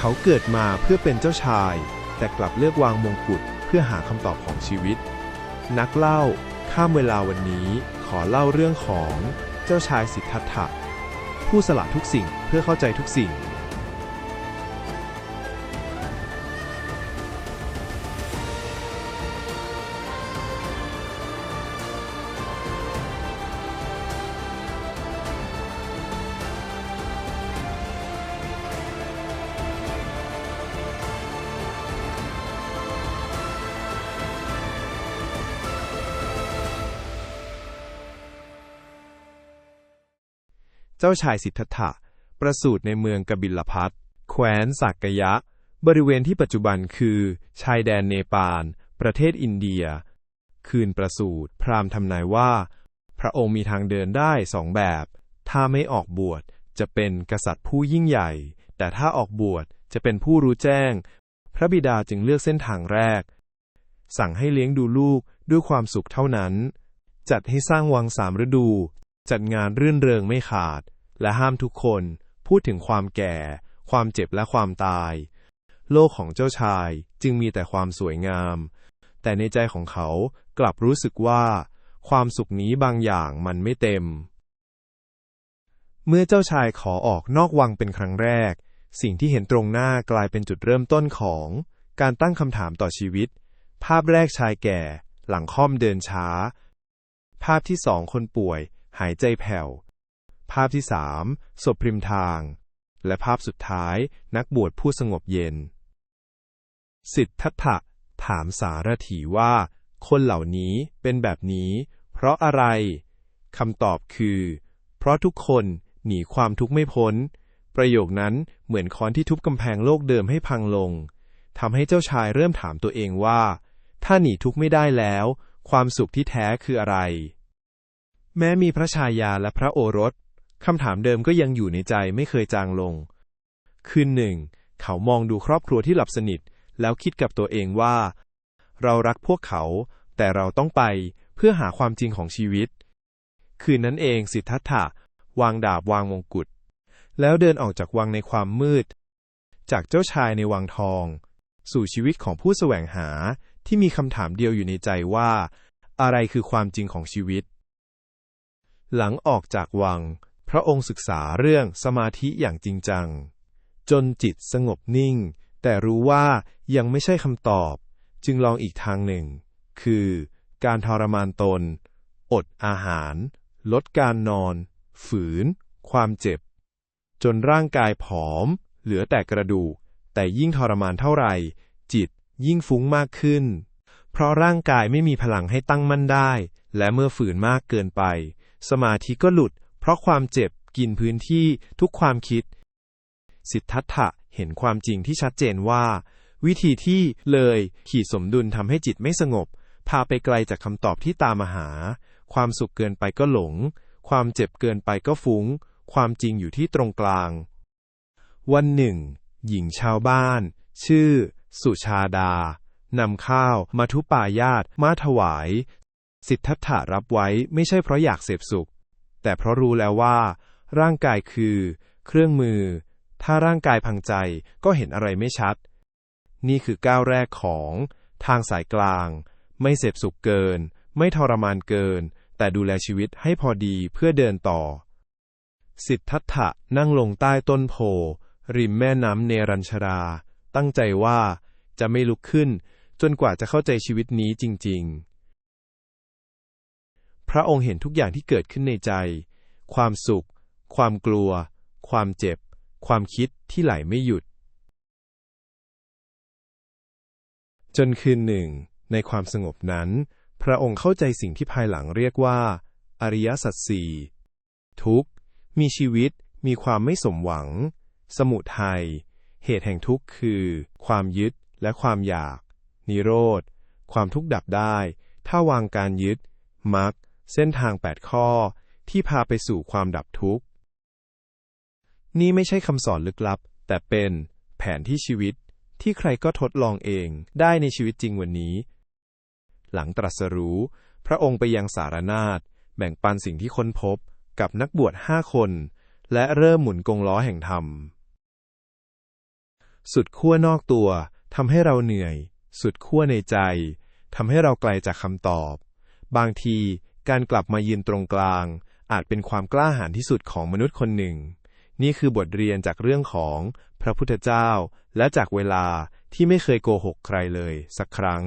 เขาเกิดมาเพื่อเป็นเจ้าชาย แต่กลับเลือกวางมงกุฎเพื่อหาคำตอบของชีวิต นักเล่า ข้ามเวลาวันนี้ขอเล่าเรื่องของเจ้าชายสิทธัตถะผู้สละทุกสิ่งเพื่อเข้าใจทุกสิ่ง เจ้าชายสิทธัตถะ ประสูติในเมืองกบิลพัทแคว้นสักกยะ บริเวณที่ปัจจุบันคือ ชายแดนเนปาล ประเทศอินเดีย คืนประสูติพราหมณ์ทำนายว่า พระองค์มีทางเดินได้สองแบบ ถ้าไม่ออกบวชจะเป็นกษัตริย์ผู้ยิ่งใหญ่ แต่ถ้าออกบวชจะเป็นผู้รู้แจ้ง พระบิดาจึงเลือกเส้นทางแรก สั่งให้เลี้ยงดูลูกด้วยความสุขเท่านั้น จัดให้สร้างวังสามฤดู จัดงานรื่นเริงไม่ขาด และห้ามทุกคนพูดถึงความแก่ ความเจ็บและความตาย โลกของเจ้าชายจึงมีแต่ความสวยงาม แต่ในใจของเขากลับรู้สึกว่า ความสุขนี้บางอย่างมันไม่เต็ม เมื่อเจ้าชายขอออกนอกวังเป็นครั้งแรก สิ่งที่เห็นตรงหน้ากลายเป็นจุดเริ่มต้นของ การตั้งคำถามต่อชีวิต ภาพแรกชายแก่ หลังค่อมเดินช้า ภาพที่สองคนป่วย หายใจแผ่ว ภาพที่สามศพริมทาง และภาพสุดท้ายนักบวชผู้สงบเย็น สิทธัตถะถามสารถีว่า คนเหล่านี้เป็นแบบนี้ เพราะอะไรคำตอบคือ เพราะทุกคนหนีความทุกข์ไม่พ้น ประโยคนั้นเหมือนค้อนที่ทุบกำแพงโลกเดิมให้พังลงทำให้เจ้าชายเริ่มถามตัวเองว่า ถ้าหนีทุกข์ไม่ได้แล้ว ความสุขที่แท้คืออะไร แม้มีพระชายาและพระโอรส คำถามเดิมก็ยังอยู่ในใจไม่เคยจางลง คืนหนึ่ง เขามองดูครอบครัวที่หลับสนิท แล้วคิดกับตัวเองว่า เรารักพวกเขา แต่เราต้องไปเพื่อหาความจริงของชีวิต คืนนั้นเองสิทธัตถะวางดาบวางมงกุฎแล้วเดินออกจากวังในความมืด จากเจ้าชายในวังทอง สู่ชีวิตของผู้แสวงหาที่มีคำถามเดียวอยู่ในใจว่า อะไรคือความจริงของชีวิต หลังออกจากวัง พระองค์ศึกษาเรื่องสมาธิอย่างจริงจัง จนจิตสงบนิ่ง แต่รู้ว่ายังไม่ใช่คำตอบ จึงลองอีกทางหนึ่ง คือการทรมานตน อดอาหาร ลดการนอน ฝืน ความเจ็บ จนร่างกายผอม เหลือแต่กระดูก แต่ยิ่งทรมานเท่าไหร่ จิตยิ่งฟุ้งมากขึ้น เพราะร่างกายไม่มีพลังให้ตั้งมั่นได้ และเมื่อฝืนมากเกินไป สมาธิก็หลุด เพราะความเจ็บกินพื้นที่ทุกความคิด สิทธัตถะเห็นความจริงที่ชัดเจนว่า วิธีที่เลยขีดสมดุลทำให้จิตไม่สงบ พาไปไกลจากคำตอบที่ตามมาหา ความสุขเกินไปก็หลง ความเจ็บเกินไปก็ฟุง้ง ความจริงอยู่ที่ตรงกลาง วันหนึ่ง หญิงชาวบ้าน ชื่อ สุชาดานำข้าวมาทุปายาตมาถวาย สิทธัตถะรับไว้ไม่ใช่เพราะอยากเสพสุข แต่เพราะรู้แล้วว่า ร่างกายคือ เครื่องมือ ถ้าร่างกายพังใจก็เห็นอะไรไม่ชัด นี่คือก้าวแรกของ ทางสายกลาง ไม่เสพสุขเกิน ไม่ทรมานเกิน แต่ดูแลชีวิตให้พอดีเพื่อเดินต่อ สิทธัตถะนั่งลงใต้ต้นโพ ริมแม่น้ำเนรัญชรา ตั้งใจว่าจะไม่ลุกขึ้น จนกว่าจะเข้าใจชีวิตนี้จริง ๆ พระองค์เห็นทุกอย่างที่เกิดขึ้นในใจ ความสุข ความกลัว ความเจ็บ ความคิดที่ไหลไม่หยุด จนคืนหนึ่ง ในความสงบนั้น พระองค์เข้าใจสิ่งที่ภายหลังเรียกว่า อริยสัจสี่ทุกข์ มีชีวิต มีความไม่สมหวัง สมุทัย เหตุแห่งทุกข์คือ ความยึดและความอยาก นิโรธ ความทุกข์ดับได้ ถ้าวางการยึดมรรค เส้นทางแปดข้อ ที่พาไปสู่ความดับทุกข์ นี่ไม่ใช่คำสอนลึกลับ แต่เป็นแผนที่ชีวิตที่ใครก็ทดลองเองได้ในชีวิตจริงวันนี้ หลังตรัสรู้ พระองค์ไปยังสารนาฏแบ่งปันสิ่งที่ค้นพบกับนักบวชห้าคน และเริ่มหมุนกงล้อแห่งธรรม สุดขั้วนอกตัวทำให้เราเหนื่อย สุดขั้วในใจทำให้เราไกลจากคำตอบ บางที การกลับมายืนตรงกลาง อาจเป็นความกล้าหาญที่สุดของมนุษย์คนหนึ่ง นี่คือบทเรียนจากเรื่องของพระพุทธเจ้า และจากเวลาที่ไม่เคยโกหกใครเลย สักครั้ง